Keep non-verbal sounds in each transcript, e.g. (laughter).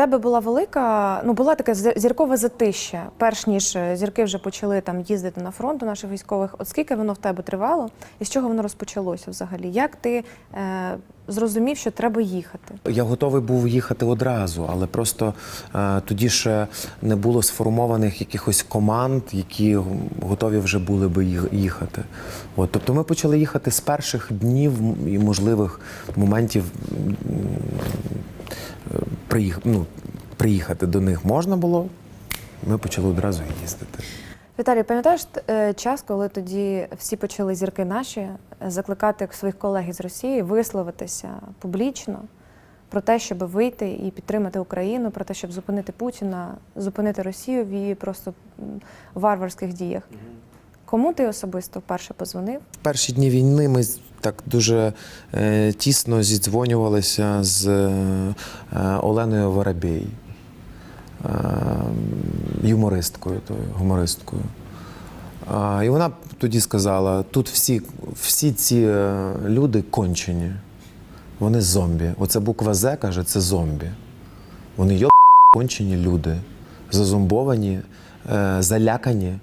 тебе була велика, ну була така зі- зіркове затища, перш ніж е, зірки вже почали там їздити на фронт у наших військових. От скільки воно в тебе тривало, і з чого воно розпочалося взагалі? Як ти е, зрозумів, що треба їхати? Я готовий був їхати одразу, але просто е, тоді ще не було сформованих якихось команд, які готові вже були би їхати. От, тобто ми почали їхати з перших днів і можливих моментів приїх, ну, приїхати до них можна було. Ми почали одразу їздити. Віталій, пам'ятаєш е, час, коли тоді всі почали зірки наші закликати своїх колег із Росії висловитися публічно про те, щоб вийти і підтримати Україну, про те, щоб зупинити Путіна, зупинити Росію в її просто варварських діях. Кому ти особисто вперше позвонив? В перші дні війни ми так дуже е, тісно зідзвонювалися з е, Оленою Воробей, е, юмористкою, тою, гумористкою. А, і вона тоді сказала: тут всі, всі ці е, люди кончені, вони зомбі. Оце буква З каже, це зомбі. Вони йо кончені люди, зазомбовані, е, залякані.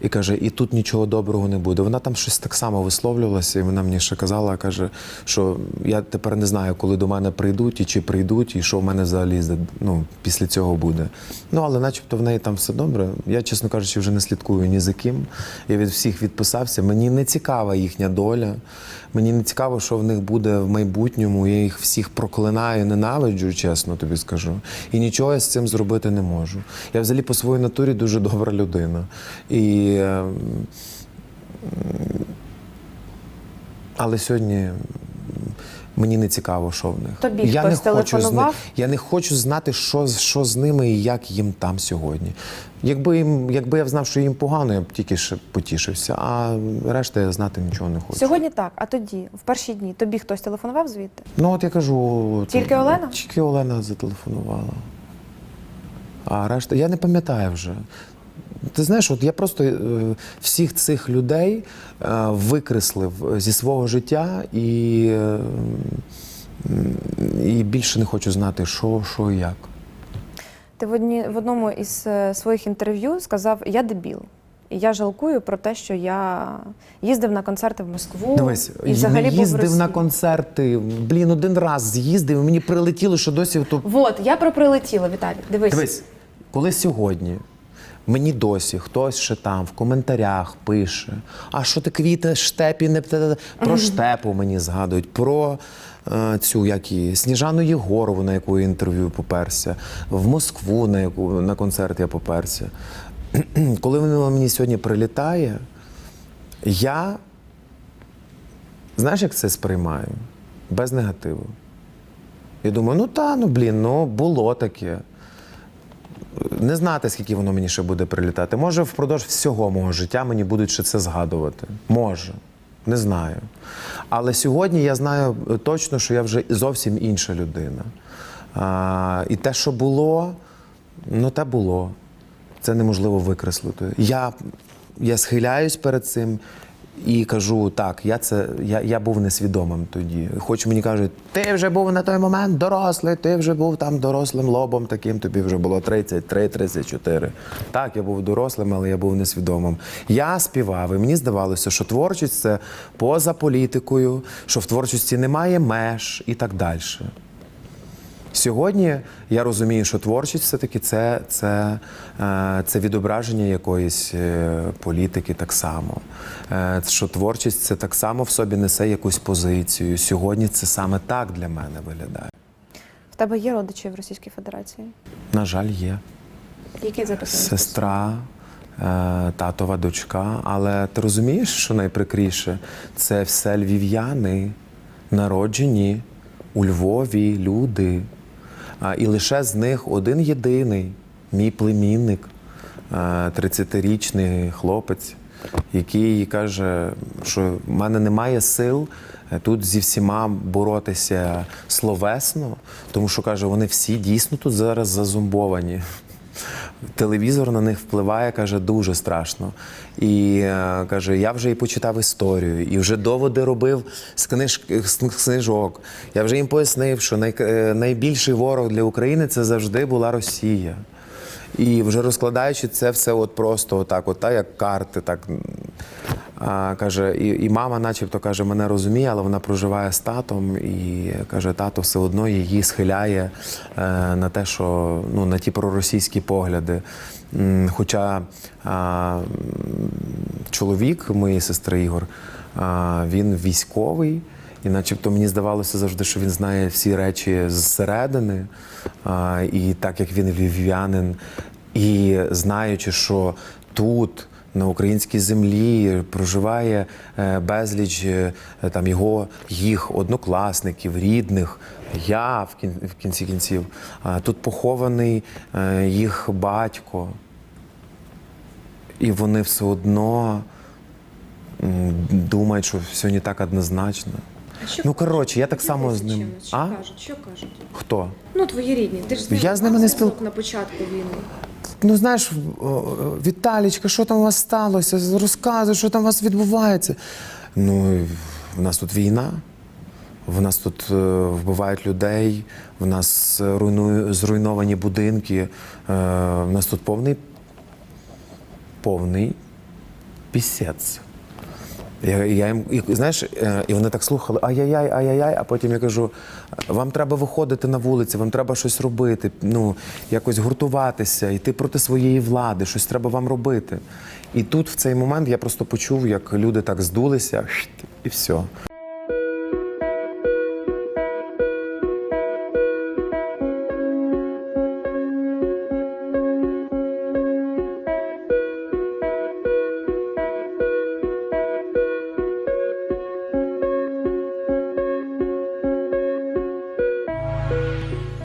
І каже, і тут нічого доброго не буде. Вона там щось так само висловлювалася, і вона мені ще казала, каже, що я тепер не знаю, коли до мене прийдуть і чи прийдуть, і що в мене взагалі ну, після цього буде. Ну, але начебто в неї там все добре. Я, чесно кажучи, вже не слідкую ні за ким. Я від всіх відписався. Мені не цікава їхня доля. Мені не цікаво, що в них буде в майбутньому. Я їх всіх проклинаю, ненавиджу, чесно тобі скажу. І нічого я з цим зробити не можу. Я взагалі по своїй натурі дуже добра людина. І, е, але сьогодні мені не цікаво, що в них. Тобі я хтось не хочу з них, я не хочу знати, що, що з ними і як їм там сьогодні. Якби, їм, якби я знав, що їм погано, я б тільки ще потішився, а решта я знати нічого не хочу. Сьогодні так, а тоді, в перші дні, тобі хтось телефонував звідти? Ну, от я кажу. Тільки Олена? Тільки Олена зателефонувала. А решта, я не пам'ятаю вже. Ти знаєш, от я просто е, всіх цих людей е, викреслив зі свого життя і, е, і більше не хочу знати, що, що і як. Ти в, одні, в одному із е, своїх інтерв'ю сказав: Я дебіл. І я жалкую про те, що я їздив на концерти в Москву Дивись, і взагалі не був в їздив на концерти. Блін, один раз з'їздив, і мені прилетіло, що досі то Вот, я про прилетіла, Віталій. Дивись. Дивись, коли сьогодні мені досі хтось ще там в коментарях пише, а що ти квіти, штепі, не про штепу мені згадують, про е, цю як її, Сніжану Єгорову, на яку я інтерв'ю поперся, в Москву, на яку на концерт я поперся. (clears throat) Коли воно мені сьогодні прилітає, я знаєш, як це сприймаю? Без негативу. Я думаю, ну та, ну блін, ну було таке. Не знати, скільки воно мені ще буде прилітати. Може, впродовж всього мого життя мені будуть ще це згадувати. Може. Не знаю. Але сьогодні я знаю е, точно, що я вже зовсім інша людина. А, і те, що було, ну те було. Це неможливо викреслити. Я, я схиляюсь перед цим і кажу: так, я це я, я був несвідомим тоді. Хоч мені кажуть, ти вже був на той момент дорослий, ти вже був там дорослим лобом, таким тобі вже було 33, 34. Так, я був дорослим, але я був несвідомим. Я співав, і мені здавалося, що творчість це поза політикою, що в творчості немає меж і так далі. Сьогодні я розумію, що творчість все-таки це, це, е, це відображення якоїсь е, політики так само. Е, Що творчість це так само в собі несе якусь позицію. Сьогодні це саме так для мене виглядає. В тебе є родичі в Російській Федерації? На жаль, є Які запитання? сестра, татова дочка. Але ти розумієш, що найприкріше? Це все львів'яни, народжені у Львові люди. І лише з них один єдиний, мій племінник, е, 30-річний хлопець, який каже, що в мене немає сил е, тут зі всіма боротися словесно, тому що каже, вони всі дійсно тут зараз зазумбовані. Телевізор на них впливає, каже, дуже страшно. І е, каже, я вже і почитав історію, і вже доводи робив з, книж, з книжок. Я вже їм пояснив, що най, е, найбільший ворог для України це завжди була Росія. І вже розкладаючи це все от просто отак, от, та, як карти, так. А, каже, і, і мама, начебто, каже, мене розуміє, але вона проживає з татом, і каже, тато все одно її схиляє е, на те, що ну, на ті проросійські погляди. Хоча а, чоловік моєї сестри Ігор, а, він військовий. І начебто мені здавалося завжди, що він знає всі речі зсередини. А, і так як він львів'янин, і знаючи, що тут, на українській землі, проживає е, безліч е, там його їх однокласників, рідних. Я в кін- в кінці кінців. Тут похований е, їх батько. І вони все одно думають, що все не так однозначно. Що Ну коротше, я так само з ним. Що А? кажуть? Що кажуть? Хто? Ну, твої рідні. Ти ж з Я з ними не зв'язок спіл- на початку війни. Ну знаєш, Віталічка, що там у вас сталося? Розказуй, що там у вас відбувається. Ну, в нас тут війна. В нас тут е, вбивають людей, в нас е, руйнує, зруйновані будинки, е, в нас тут повний, повний пісець. Я, їм, і, знаєш, е, і вони так слухали, ай-яй-яй, ай-яй-яй, а потім я кажу: вам треба виходити на вулиці, вам треба щось робити, ну, якось гуртуватися, йти проти своєї влади, щось треба вам робити. І тут в цей момент я просто почув, як люди так здулися, і все.